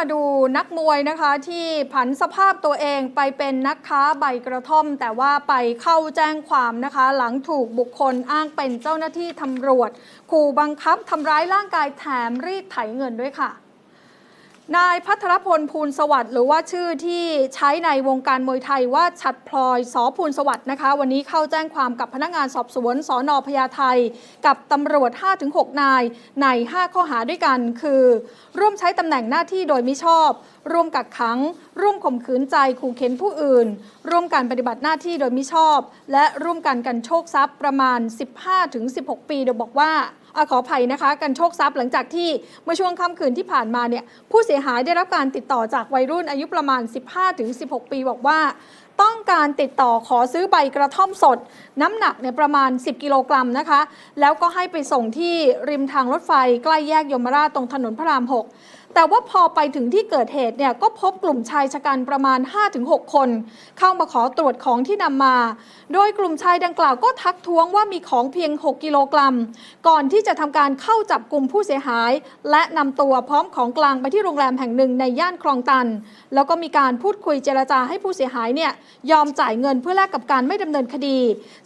มาดูนักมวยนะคะที่ผันสภาพตัวเองไปเป็นนักค้าใบกระท่อม แต่ว่าไปเข้าแจ้งความนะคะ หลังถูกบุคคลอ้างเป็นเจ้าหน้าที่ตำรวจขู่บังคับทำร้ายร่างกายแถมรีดไถเงินด้วยค่ะ นายพัทรพลภูลสวัสดิ์หรือว่าชื่อที่ใช้ในวงการมวยไทยว่าฉัดพลอยสอภูลสวัสดิ์นะคะ วันนี้เข้าแจ้งความกับพนักงานสอบสวนสอนอพญาไทกับตำรวจ 5-6 นายใน 5 ข้อหาด้วยกัน คือ ร่วมใช้ตำแหน่งหน้าที่โดยมิชอบ ร่วมกักขัง ร่วมข่มขืนใจขู่เข็นผู้อื่น ร่วมการปฏิบัติหน้าที่โดยมิชอบ และร่วมกันกันโชคทรัพย์ประมาณ 15-16 ปีโดยบอกว่าอขออภัยนะคะ กันโชคทรัพย์หลังจากที่เมื่อช่วงค่ำคืนที่ผ่านมาเนี่ยผู้เสียหายได้รับการติดต่อจากวัยรุ่นอายุประมาณ 15-16 ปีบอกว่า ต้องการติดต่อขอซื้อใบกระท่อมสด น้ำหนักเนี่ยประมาณ 10 กิโลกรัมนะคะ แล้วก็ให้ไปส่งที่ริมทางรถไฟใกล้แยกยมราชตรงถนนพระราม 6 แต่ว่าพอไปถึงที่เกิดเหตุเนี่ยก็พบกลุ่มชายชะกันประมาณ 5-6 คน เข้ามาขอตรวจของที่นำมา โดยกลุ่มชายดังกล่าวก็ทักท้วงว่ามีของเพียง 6 กิโลกรัม ก่อนที่จะทำการเข้าจับกลุ่มผู้เสียหาย และนำตัวพร้อมของกลางไปที่โรงแรมแห่งหนึ่งในย่านคลองตัน แล้วก็มีการพูดคุยเจรจาให้ผู้เสียหายเนี่ยยอมจ่ายเงินเพื่อแลกกับการไม่ดำเนินคดี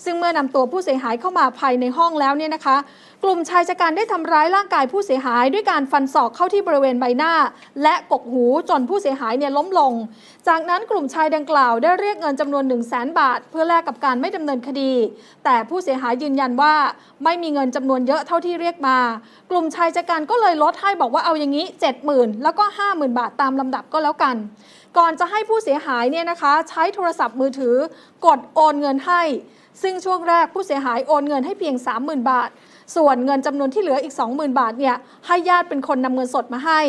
ซึ่งเมื่อนำตัวผู้เสียหายเข้ามาภายในห้องแล้วเนี่ยนะคะ กลุ่มชายชะกันได้ทำร้ายร่างกายผู้เสียหาย ด้วยการฟันศอกเข้าที่บริเวณใบหน้า และกกหูจนผู้เสียหายเนี่ยล้มลง จากนั้นกลุ่มชายดังกล่าวได้เรียกเงินจำนวน 1 0 0 0 0แบาท เพื่อแลกกับการไม่ดำเนินคดี แต่ผู้เสียหายยืนยันว่าไม่มีเงินจำนวนเยอะเท่าที่เรียกมา กลุ่มชายชะกันก็เลยลดให้บอกว่าเอาอย่างนี้ 70,000 แล้วก็ 50,000 บาทตามลำดับก็แล้วกัน ก่อนจะให้ผู้เสียหายเนี่ยนะคะ ใช้โทรศัพท์มือถือกดโอนเงินให้ ซึ่งช่วงแรกผู้เสียหายโอนเงินให้เพียง 30,000 บาท ส่วนเงินจำนวนที่เหลืออีก 20,000 บาทเนี่ยให้ญาติเป็นคนนำเงินสดมาให้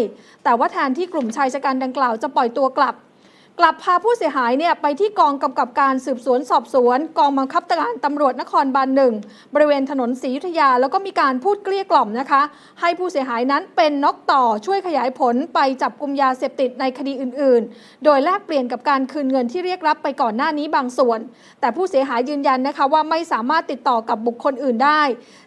แต่ว่าแทนที่กลุ่มชายชะกันดังกล่าวจะปล่อยตัวกลับ กลับพาผู้เสียหายเนี่ยไปที่กองกำกับการสืบสวนสอบสวน กองบังคับการตำรวจนครบาลหนึ่งบริเวณถนนศรียุธยา แล้วก็มีการพูดเกลี้ยกล่อมนะคะ ให้ผู้เสียหายนั้นเป็นนกต่อช่วยขยายผลไปจับกลุ่มยาเสพติดในคดีอื่นๆ โดยแลกเปลี่ยนกับการคืนเงินที่เรียกรับไปก่อนหน้านี้บางส่วน แต่ผู้เสียหายยืนยันนะคะว่าไม่สามารถติดต่อกับบุคคลอื่นได้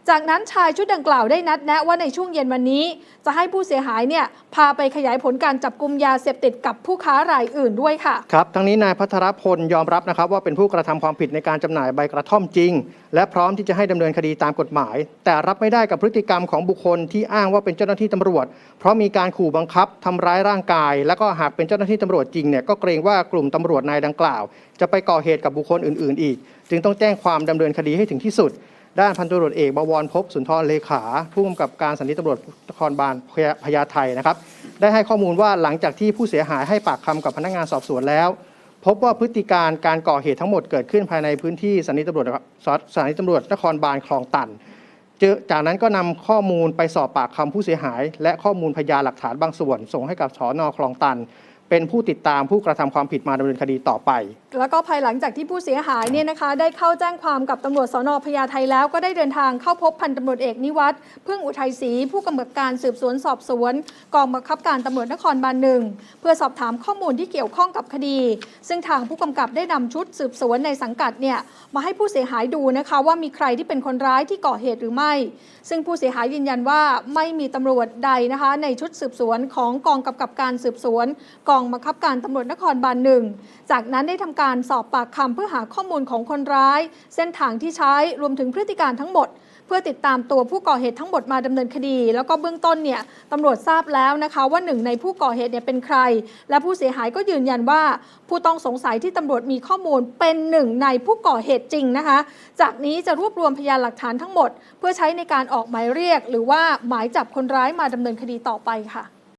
จากนั้นชายชุดดังกล่าวได้นัดแนะว่าในช่วงเย็นวันนี้ จะให้ผู้เสียหายเนี่ยพาไปขยายผลการจับกลุ่มยาเสพติดกับผู้ค้ารายอื่นด้วยค่ะ ครับ ทั้งนี้นายพัทรพลยอมรับนะครับว่าเป็นผู้กระทำความผิดในการจำหน่ายใบกระท่อมจริง และพร้อมที่จะให้ดำเนินคดีตามกฎหมาย แต่รับไม่ได้กับพฤติกรรมของบุคคลที่อ้างว่าเป็นเจ้าหน้าที่ตำรวจ เพราะมีการขู่บังคับทำร้ายร่างกาย แล้วก็หากเป็นเจ้าหน้าที่ตำรวจจริงเนี่ยก็เกรงว่ากลุ่มตำรวจนายดังกล่าว จะไปก่อเหตุกับบุคคลอื่น ๆ อีก จึงต้องแจ้งความดำเนินคดีให้ถึงที่สุดด้านพันตำรวจเอกบวรพบสุนทรเลขา ผู้กำกับการสถานีตำรวจนครบาลพญาพญาไทนะครับ ได้ให้ข้อมูลว่าหลังจากที่ผู้เสียหายให้ปากคำกับพนักงานสอบสวนแล้ว พบว่าพฤติการการก่อเหตุทั้งหมดเกิดขึ้นภายในพื้นที่สถานีตำรวจสถานีตำรวจนครบาลคลองตันเจอจากนั้นก็นำข้อมูลไปสอบปากคำผู้เสียหาย และข้อมูลพยานหลักฐานบางส่วน ส่งให้กับสอนอคลองตัน เป็นผู้ติดตามผู้กระทำความผิดมาดำเนินคดีต่อไป แล้วก็ภายหลังจากที่ผู้เสียหายเนี่ยนะคะ ได้เข้าแจ้งความกับตำรวจสนพญาไทแล้วก็ได้เดินทางเข้าพบพันตำรวจเอกนิวัฒน์พึ่งอุทัยศรีผู้กำกับการสืบสวนสอบสวน กองบังคับการตำรวจนครบาลหนึ่งเพื่อสอบถามข้อมูลที่เกี่ยวข้องกับคดี ซึ่งทางผู้กำกับได้นำชุดสืบสวนในสังกัดเนี่ยมาให้ผู้เสียหายดูนะคะว่ามีใครที่เป็นคนร้ายที่ก่อเหตุหรือไม่ ซึ่งผู้เสียหายยืนยันว่าไม่มีตำรวจใดนะคะ ในชุดสืบสวนของกองกำกับการสืบสวนกองบังคับการตำรวจนครบาลหนึ่ง จากนั้นได้ทำการสอบปากคำเพื่อหาข้อมูลของคนร้าย เส้นทางที่ใช้รวมถึงพฤติการทั้งหมดเพื่อติดตามตัวผู้ก่อเหตุทั้งหมดมาดำเนินคดี แล้วก็เบื้องต้นเนี่ยตำรวจทราบแล้วนะคะว่าหนึ่งในผู้ก่อเหตุเนี่ยเป็นใคร และผู้เสียหายก็ยืนยันว่า ผู้ต้องสงสัยที่ตำรวจมีข้อมูลเป็นหนึ่งในผู้ก่อเหตุจริงนะคะ จากนี้จะรวบรวมพยานหลักฐานทั้งหมด เพื่อใช้ในการออกหมายเรียก หรือว่าหมายจับคนร้ายมาดำเนินคดีต่อไปค่ะ